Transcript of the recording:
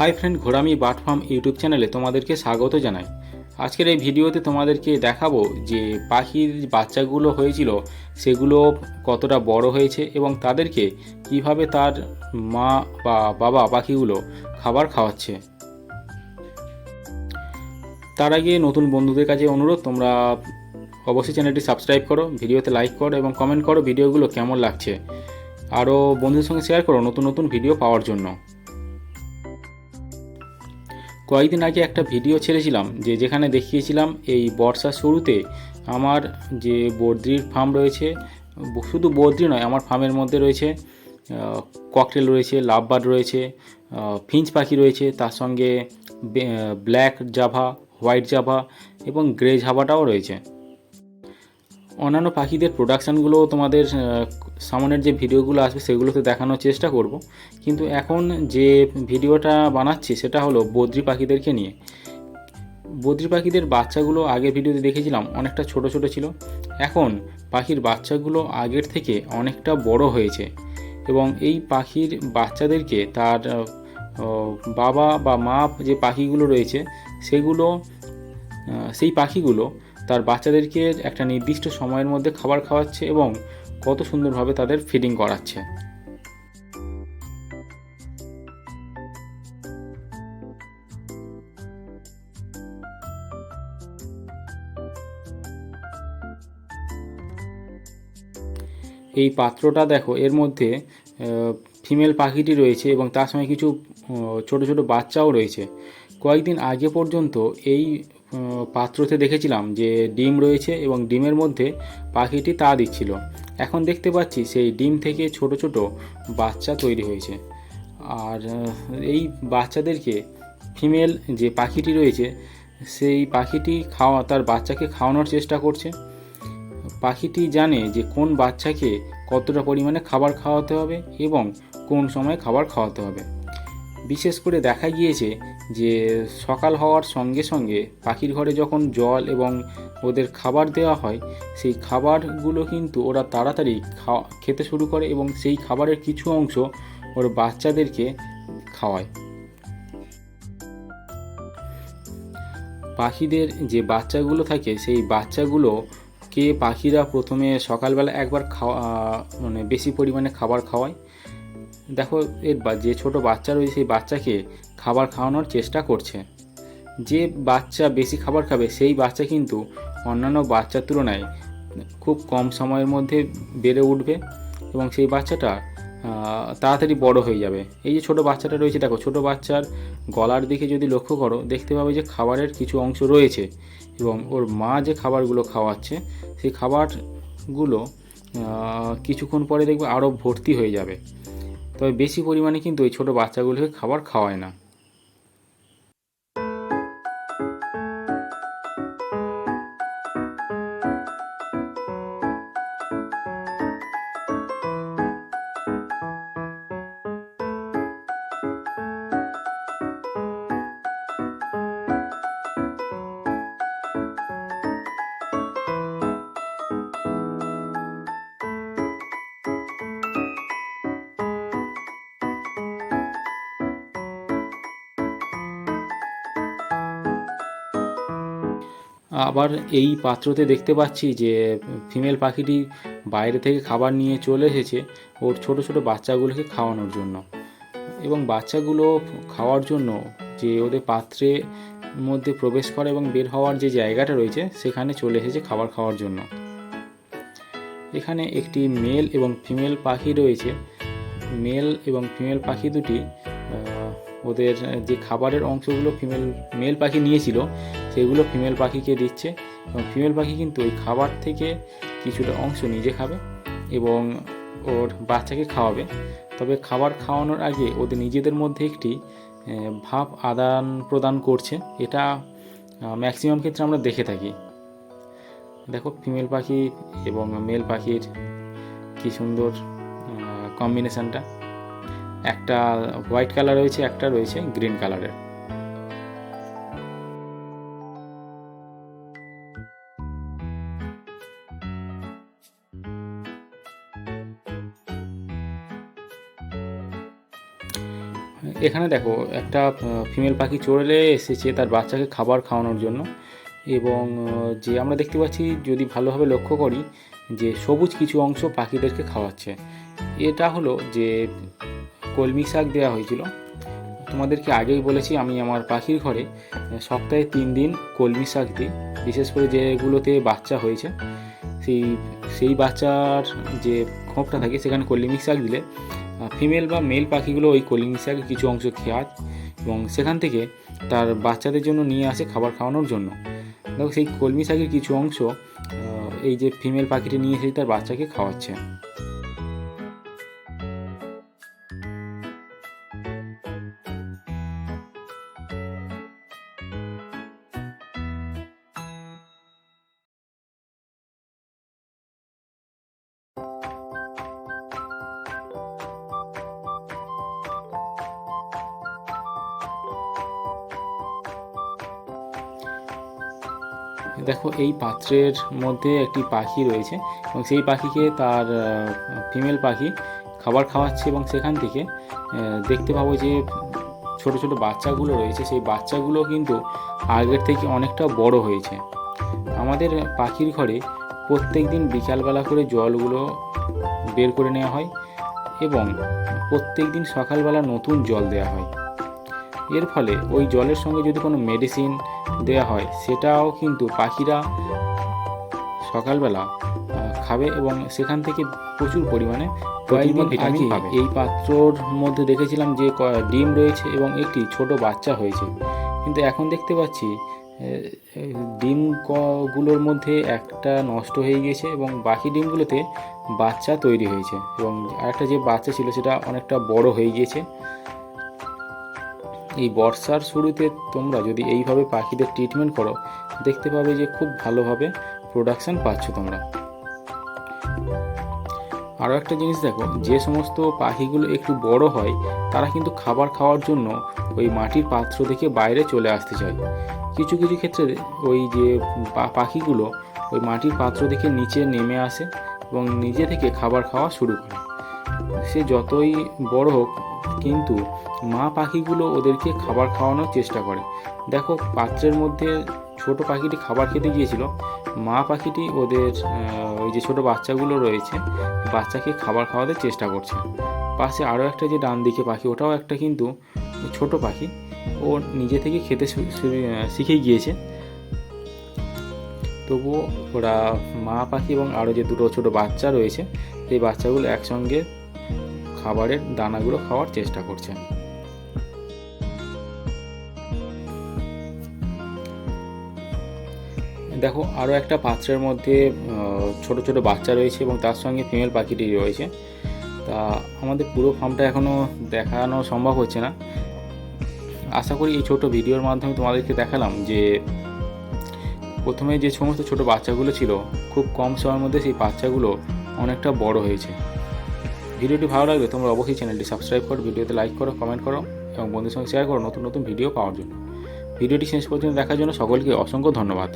Hi friend Ghorami farm YouTube চ্যানেলে তোমাদেরকে স্বাগত জানাই। আজকের এই ভিডিওতে তোমাদেরকে দেখাবো যে পাখির বাচ্চাগুলো হয়েছিল, সেগুলো কতটা বড় হয়েছে এবং তাদেরকে কীভাবে তার মা বা বাবা পাখিগুলো খাবার খাওয়াচ্ছে। তার আগে নতুন বন্ধুদের কাছে অনুরোধ, তোমরা অবশ্যই চ্যানেলটি সাবস্ক্রাইব করো, ভিডিওতে লাইক করো এবং কমেন্ট করো ভিডিওগুলো কেমন লাগছে। আরও বন্ধুদের সঙ্গে শেয়ার করো নতুন নতুন ভিডিও পাওয়ার জন্য। কয়েকদিন আগে একটা ভিডিও ছেড়েছিলাম, যে যেখানে দেখিয়েছিলাম এই বর্ষার শুরুতে আমার যে বদ্রির ফার্ম রয়েছে শুধু বদ্রি নয়, আমার ফার্মের মধ্যে রয়েছে ককটেল রয়েছে, লাভবার্ড রয়েছে ফিঞ্চ পাখি রয়েছে, তার সঙ্গে ব্ল্যাক জাভা হোয়াইট জাভা এবং গ্রে জাভাটাও রয়েছে। অন্যান্য পাখিদের প্রোডাকশানগুলোও তোমাদের সামনের যে ভিডিওগুলো আসবে সেগুলোতে দেখানোর চেষ্টা করব। কিন্তু এখন যে ভিডিওটা বানাচ্ছি সেটা হলো বদ্রি পাখিদেরকে নিয়ে। বদ্রি পাখিদের বাচ্চাগুলো আগের ভিডিওতে দেখেছিলাম, অনেকটা ছোট ছোট ছিল। এখন পাখির বাচ্চাগুলো আগের থেকে অনেকটা বড় হয়েছে এবং এই পাখির বাচ্চাদেরকে তার বাবা বা মা যে পাখিগুলো রয়েছে সেগুলো সেই পাখিগুলো তার বাচ্চাদেরকে একটা নির্দিষ্ট সময়ের মধ্যে খাবার খাওয়াচ্ছে এবং কত সুন্দরভাবে তাদের ফিডিং করাচ্ছে। এই পাত্রটা দেখো, এর মধ্যে ফিমেল পাখিটি রয়েছে এবং তার সঙ্গে কিছু ছোট ছোট বাচ্চাও রয়েছে। কয়েকদিন আগে পর্যন্ত এই পাত্রতে দেখেছিলাম যে ডিম রয়েছে এবং ডিমের মধ্যে পাখিটি তা দিচ্ছিল। এখন দেখতে পাচ্ছি সেই ডিম থেকে ছোট ছোট বাচ্চা তৈরি হয়েছে। আর এই বাচ্চাদেরকে ফিমেল যে পাখিটি রয়েছে, সেই পাখিটি খাওয়া, তার বাচ্চাকে খাওয়ানোর চেষ্টা করছে। পাখিটি জানে যে কোন বাচ্চাকে কতটা পরিমাণে খাবার খাওয়াতে হবে এবং কোন সময় খাবার খাওয়াতে হবে। বিশেষ করে দেখা গিয়েছে যে সকাল হওয়ার সঙ্গে সঙ্গে পাখির ঘরে যখন জল এবং ওদের খাবার দেওয়া হয়, সেই খাবারগুলো কিন্তু ওরা তাড়াতাড়ি খাওয়া, খেতে শুরু করে এবং সেই খাবারের কিছু অংশ ওর বাচ্চাদেরকে খাওয়ায়। পাখিদের যে বাচ্চাগুলো থাকে, সেই বাচ্চাগুলোকে পাখিরা প্রথমে সকালবেলা একবার খাওয়া মানে বেশি পরিমাণে খাবার খাওয়ায়? দেখো, এর যে ছোট বাচ্চা রয়েছে, সেই বাচ্চাকে খাবার খাওয়ানোর চেষ্টা করছে। যে বাচ্চা বেশি খাবার খাবে, সেই বাচ্চা কিন্তু অন্যান্য বাচ্চার তুলনায় খুব কম সময়ের মধ্যে বেড়ে উঠবে এবং সেই বাচ্চাটা তাড়াতাড়ি বড় হয়ে যাবে। এই যে ছোট বাচ্চাটা রয়েছে, দেখো, ছোট বাচ্চার গলার দিকে যদি লক্ষ্য করো, দেখতে পাবে যে খাবারের কিছু অংশ রয়েছে এবং ওর মা যে খাবারগুলো খাওয়াচ্ছে, সেই খাবারগুলো কিছুক্ষণ পরে দেখবে আরও ভর্তি হয়ে যাবে। তবে বেশি পরিমাণে কিন্তু এই ছোটো বাচ্চাগুলোকে খাবার খাওয়ায় না। আবার এই পাত্রতে দেখতে পাচ্ছি যে, ফিমেল পাখিটি বাইরে থেকে খাবার নিয়ে চলে এসেছে ওর ছোট ছোট বাচ্চাগুলোকে খাওয়ানোর জন্য। এবং বাচ্চাগুলো খাওয়ার জন্য যে ওদের পাত্রে মধ্যে প্রবেশ করে এবং বের হওয়ার যে জায়গাটা রয়েছে, সেখানে চলে এসেছে খাবার খাওয়ার জন্য। এখানে একটি মেল এবং ফিমেল পাখি রয়েছে। মেল এবং ফিমেল পাখি দুটি ওদের যে খাবারের অংশগুলো ফিমেল মেল পাখি নিয়েছিল, সেগুলো ফিমেল পাখিকে দিচ্ছে। এবং ফিমেল পাখি কিন্তু ওই খাবার থেকে কিছুটা অংশ নিজে খাবে এবং ওর বাচ্চাকে খাওয়াবে। তবে খাবার খাওয়ানোর আগে ওদের নিজেদের মধ্যে একটি ভাব আদান প্রদান করছে। এটা ম্যাক্সিমাম ক্ষেত্রে আমরা দেখে থাকি। দেখো ফিমেল পাখি এবং মেল পাখির কি সুন্দর কম্বিনেশনটা একটা হোয়াইট কালার রয়েছে, একটা রয়েছে গ্রিন কালারের। এখানে দেখো, একটা ফিমেল পাখি চলে এসেছে তার বাচ্চাকে খাবার খাওয়ানোর জন্য এবং যে আমরা দেখতে পাচ্ছি যদি ভালোভাবে লক্ষ্য করি যে সবুজ কিছু অংশ পাখিদেরকে খাওয়াচ্ছে। এটা হলো যে কলমি শাক দেওয়া হয়েছিল। তোমাদেরকে আগেই বলেছি, আমি আমার পাখির ঘরে সপ্তাহে তিন দিন কলমি শাক দিই। বিশেষ করে যেগুলোতে বাচ্চা হয়েছে, সেই সেই বাচ্চার যে খোঁপটা থাকে, সেখানে কলমি শাক দিলে ফিমেল বা মেল পাখিগুলো ওই কলমি শাকের কিছু অংশ খেয়াত এবং সেখান থেকে তার বাচ্চাদের জন্য নিয়ে আসে খাবার খাওয়ানোর জন্য। দেখো, সেই কলমি শাকের কিছু অংশ এই যে ফিমেল পাখিটি নিয়ে এসে তার বাচ্চাকে খাওয়াচ্ছে। দেখো, এই পাত্রের মধ্যে একটি পাখি রয়েছে এবং সেই পাখিকে তার ফিমেল পাখি খাবার খাওয়াচ্ছে এবং সেখান থেকে দেখতে পাবো যে ছোট ছোট বাচ্চাগুলো রয়েছে। সেই বাচ্চাগুলো কিন্তু আগের থেকে অনেকটা বড় হয়েছে। আমাদের পাখির ঘরে প্রত্যেক দিন বিকালবেলা করে জলগুলো বের করে নেওয়া হয় এবং প্রত্যেক দিন সকালবেলা নতুন জল দেওয়া হয়। এর ফলে ওই জলের সঙ্গে যদি কোনো মেডিসিন দেওয়া হয় সেটাও কিন্তু পাখিরা সকালবেলা খাবে এবং সেখান থেকে প্রচুর পরিমাণে কয়েকদিন আগে এই পাত্রর মধ্যে দেখেছিলাম যে ডিম রয়েছে এবং একটি ছোট বাচ্চা হয়েছে। কিন্তু এখন দেখতে পাচ্ছি আহ, ডিম ক- গুলোর মধ্যে একটা নষ্ট হয়ে গিয়েছে এবং বাকি ডিমগুলোতে বাচ্চা তৈরি হয়েছে এবং আরেকটা যে বাচ্চা ছিল সেটা অনেকটা বড় হয়ে গিয়েছে। এই বর্ষার শুরুতে তোমরা যদি এইভাবে পাখিদের ট্রিটমেন্ট করো, দেখতে পাবে যে খুব ভালোভাবে প্রোডাকশন পাচ্ছ তোমরা। আরও একটা জিনিস দেখো, যে সমস্ত পাখিগুলো একটু বড় হয়, তারা কিন্তু খাবার খাওয়ার জন্য ওই মাটির পাত্র থেকে বাইরে চলে আসতে চায়। কিছু কিছু ক্ষেত্রে ওই যে পাখিগুলো ওই মাটির পাত্র থেকে নিচে নেমে আসে এবং নিজে থেকে খাবার খাওয়া শুরু করে। সে যতই বড় হোক কিন্তু মা পাখিগুলো ওদেরকে খাবার খাওয়ানোর চেষ্টা করে। দেখো, পাত্রের মধ্যে ছোট পাখিটি খাবার খেতে গিয়েছিল। মা পাখিটি ওদের ওই যে ছোট বাচ্চাগুলো রয়েছে, বাচ্চাকে খাবার খাওয়াতে চেষ্টা করছে। পাশে আরও একটা যে ডান দিকে পাখি, ওটাও একটা কিন্তু ছোট পাখি। ও নিজে থেকে খেতে শিখে গিয়েছে। তবুও ওরা মা পাখি এবং আরও যে দুটো ছোট বাচ্চা রয়েছে, সেই বাচ্চাগুলো একসঙ্গে খাবারের দানাগুলো খাওয়ার চেষ্টা করছে দেখো, আরও একটা পাত্রের মধ্যে ছোট ছোট বাচ্চা রয়েছে এবং তার সঙ্গে ফিমেল পাখিটি রয়েছে। তা আমাদের পুরো ফার্মটা এখনও দেখানো সম্ভব হচ্ছে না। আশা করি এই ছোট ভিডিওর মাধ্যমে তোমাদেরকে দেখালাম যে, প্রথমে যে সমস্ত ছোট বাচ্চাগুলো ছিল, খুব কম সময়ের মধ্যে সেই বাচ্চাগুলো অনেকটা বড় হয়েছে। ভিডিওটি ভালো লাগলে তোমরা অবশ্যই চ্যানেলটি সাবস্ক্রাইব করো, ভিডিওতে লাইক করো কমেন্ট করো এবং বন্ধুর সঙ্গে শেয়ার করো নতুন নতুন ভিডিও পাওয়ার জন্য। ভিডিওটি শেষ পর্যন্ত দেখার জন্য সকলকে অসংখ্য ধন্যবাদ।